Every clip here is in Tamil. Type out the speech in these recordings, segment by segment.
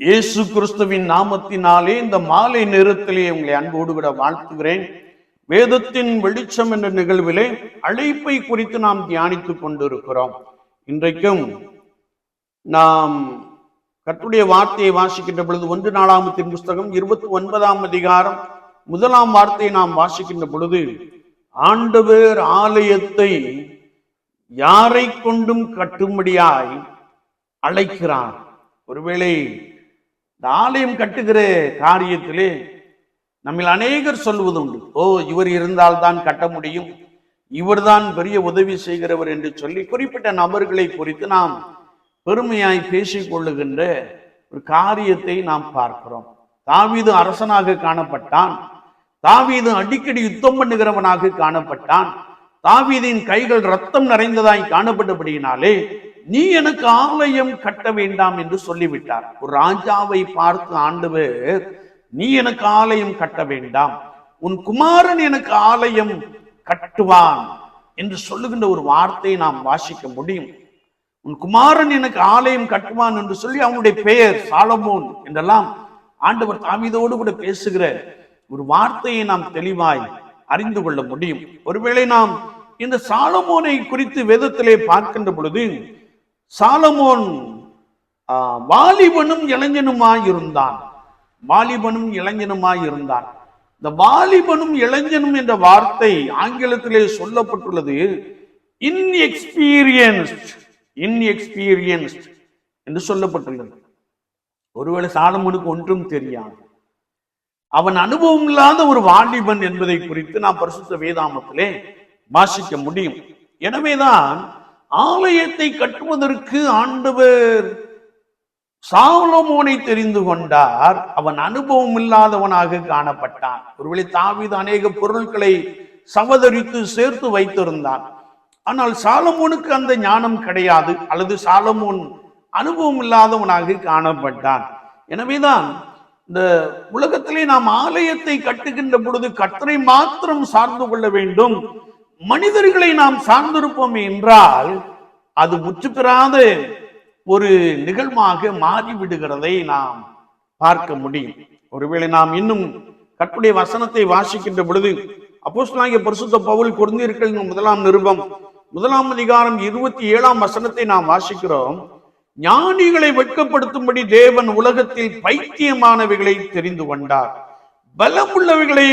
இயேசு கிறிஸ்துவின் நாமத்தினாலே இந்த மாலை நேரத்திலே உங்களை அன்போடு கூட வாழ்த்துகிறேன். வேதத்தின் வெளிச்சம் என்ற நிகழ்விலே அழைப்பை குறித்து நாம் தியானித்துக் கொண்டிருக்கிறோம். இன்றைக்கும் நாம் கற்றுடைய வார்த்தையை வாசிக்கின்ற பொழுது ஒன்று நாலாமத்தின் புஸ்தகம் இருபத்தி ஒன்பதாம் அதிகாரம் முதலாம் வார்த்தையை நாம் வாசிக்கின்ற பொழுது ஆண்டவர் ஆலயத்தை யாரை கொண்டும் கட்டும்படியாய் அழைக்கிறார்? ஒருவேளை இந்த ஆலயம் கட்டுகிற காரியத்திலே. நம்மில் அநேகர் சொல்வது உண்டு ஓ இவர் இருந்தால்தான் கட்ட முடியும். இவர்தான் பெரிய உதவி செய்கிறவர் என்று சொல்லி குறிப்பிட்ட நபர்களை குறித்து நாம் பெருமையாய் பேசிக்கொள்ளுகின்ற ஒரு காரியத்தை நாம் பார்க்கிறோம். தாவீது அரசனாக காணப்பட்டான். தாவீது அடிக்கடி யுத்தம் பண்ணுகிறவனாக காணப்பட்டான். தாவீதின் கைகள் ரத்தம் நிறைந்ததாய் காணப்பட்டபடியினாலே நீ எனக்கு ஆலயம் கட்ட வேண்டாம் என்று சொல்லிவிட்டார். ஒரு ராஜாவை பார்த்து ஆண்டவர் நீ எனக்கு ஆலயம் கட்ட வேண்டாம். உன் குமாரன் எனக்கு ஆலயம் கட்டுவான் என்று சொல்லுகின்ற ஒரு வார்த்தையை நாம் வாசிக்க முடியும். உன் குமாரன் எனக்கு ஆலயம் கட்டுவான் என்று சொல்லி அவனுடைய பெயர் சாலமோன் என்றெல்லாம் ஆண்டவர் தாமிதோடு கூட பேசுகிற ஒரு வார்த்தையை நாம் தெளிவாய் அறிந்து கொள்ள முடியும். ஒருவேளை நாம் இந்த சாலமோனை குறித்து வேதத்திலே பார்க்கின்ற பொழுது சாலமோன் வாலிபனும் இளைஞனுமாய் இருந்தான் வாலிபனும் இளைஞனுமாய் இருந்தான் இந்த வாலிபனும் இளைஞனும் என்ற வார்த்தை ஆங்கிலத்திலே சொல்லப்பட்டுள்ளது இன்எக்ஸ்பீரியன்ஸ்ட் இன்எக்ஸ்பீரியன்ஸ்ட் என்று சொல்லப்பட்டுள்ளது. ஒருவேளை சாலமனுக்கு ஒன்றும் தெரியாது. அவன் அனுபவம் இல்லாத ஒரு வாலிபன் என்பதை குறித்து நாம் பரிசுத்த வேதாமத்திலே வாசிக்க முடியும். எனவேதான் ஆலயத்தை கட்டுவதற்கு ஆண்டவர் சாலமோனை தெரிந்து கொண்டார். அவன் அனுபவம் இல்லாதவனாக காணப்பட்டான். ஒருவேளை தாவித அநேக பொருட்களை சவதரித்து சேர்த்து வைத்திருந்தான். ஆனால் சாலமோனுக்கு அந்த ஞானம் கிடையாது. அல்லது சாலமோன் அனுபவம் இல்லாதவனாக காணப்பட்டான். எனவேதான் இந்த உலகத்திலே நாம் ஆலயத்தை கட்டுகின்ற பொழுது கர்த்தரை மாத்திரம் சார்ந்து கொள்ள வேண்டும். மனிதர்களை நாம் சார்ந்திருப்போம் என்றால் அது முற்றுப்பெறாத ஒரு நிகழ்வாக மாறிவிடுகிறதை நாம் பார்க்க முடியும். ஒருவேளை நாம் இன்னும் கற்புடைய வசனத்தை வாசிக்கின்ற பொழுது அப்போஸ்தலனாகிய பரிசுத்த பவுல் குறைந்தீர்கள் முதலாம் நிருபம் முதலாம் அதிகாரம் இருபத்தி ஏழாம் வசனத்தை நாம் வாசிக்கிறோம். ஞானிகளை வெட்கப்படுத்தும்படி தேவன் உலகத்தில் பைத்தியமானவைகளை தெரிந்து கொண்டார். பலமுள்ளவைகளை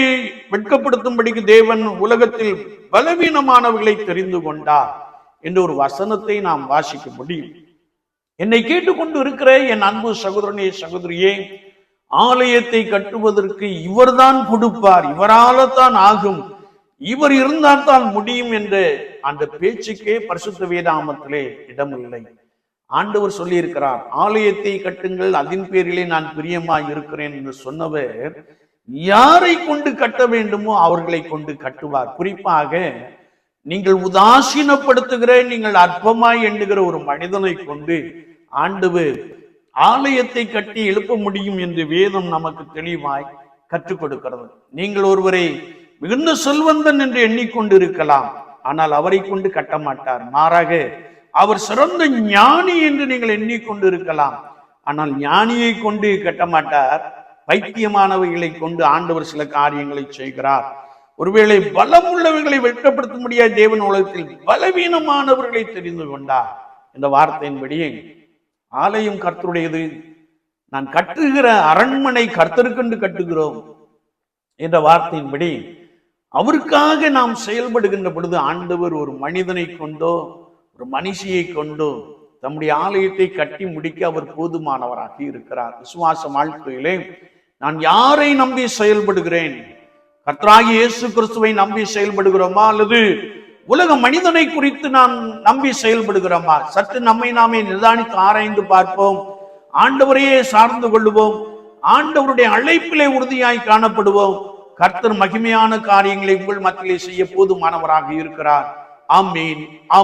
வெட்கப்படுத்தும்படிக்கு தேவன் உலகத்தில் பலவீனமானவர்களை தெரிந்து கொண்டார் என்ற ஒரு வசனத்தை நாம் வாசிக்க முடியும். என்னை கேட்டுக்கொண்டு இருக்கிற என் அன்பு சகோதரனே சகோதரியே ஆலயத்தை கட்டுவதற்கு இவர்தான் கொடுப்பார். இவரால தான் ஆகும். இவர் இருந்தால் தான் முடியும் என்று அந்த பேச்சுக்கே பரிசுத்த வேதாமத்திலே இடமில்லை. ஆண்டவர் சொல்லியிருக்கிறார் ஆலயத்தை கட்டுங்கள் அதன் பேரிலே நான் பிரியமாய் இருக்கிறேன் என்று சொன்னவர் யாரை கொண்டு கட்ட வேண்டுமோ அவர்களை கொண்டு கட்டுவார். குறிப்பாக நீங்கள் உதாசீனப்படுத்துகிற நீங்கள் அற்பமாய் எண்ணுகிற ஒரு மனிதனை கொண்டு ஆண்டவர் ஆலயத்தை கட்டி எழுப்ப முடியும் என்று வேதம் நமக்கு தெளிவாய் கற்றுக் கொடுக்கிறது. நீங்கள் ஒருவரை மிகுந்த செல்வந்தன் என்று எண்ணிக்கொண்டு இருக்கலாம் ஆனால் அவரை கொண்டு கட்ட மாட்டார். மாறாக அவர் சிறந்த ஞானி என்று நீங்கள் எண்ணிக்கொண்டு இருக்கலாம் ஆனால் ஞானியை கொண்டு கட்ட மாட்டார். பைத்தியமானவைகளை கொண்டு ஆண்டவர் சில காரியங்களை செய்கிறார். ஒருவேளை பலம் உள்ளவர்களை வெட்கப்படுத்த முடியாத தேவன் உலகத்தில் பலவீனமானவர்களை தெரிந்து கொண்டார். இந்த வார்த்தையின்படியே ஆலயம் கர்த்தருடையது நான் கட்டுகிற அரண்மனை கர்த்தருக்கென்று கட்டுகிறோம் என்ற வார்த்தையின்படி அவருக்காக நாம் செயல்படுகின்ற பொழுது ஆண்டவர் ஒரு மனிதனை கொண்டோ ஒரு மனுஷியை கொண்டோ தம்முடைய ஆலயத்தை கட்டி முடிக்க அவர் போதுமானவராக இருக்கிறார். விசுவாச வாழ்க்கையிலே நான் யாரை நம்பி செயல்படுகிறேன்? கர்த்தராகி இயேசு கிறிஸ்துவை நம்பி செயல்படுகிறோமா அல்லது உலக மனிதனை குறித்து நான் நம்பி செயல்படுகிறோமா? சற்று நம்மை நாமே நிதானித்து ஆராய்ந்து பார்ப்போம். ஆண்டவரையே சார்ந்து கொள்ளுவோம். ஆண்டவருடைய அழைப்பிலே உறுதியாய் காணப்படுவோம். கர்த்தர் மகிமையான காரியங்களை உங்கள் மத்தியிலே செய்ய போதுமானவராக இருக்கிறார். ஆமீன். ஆம்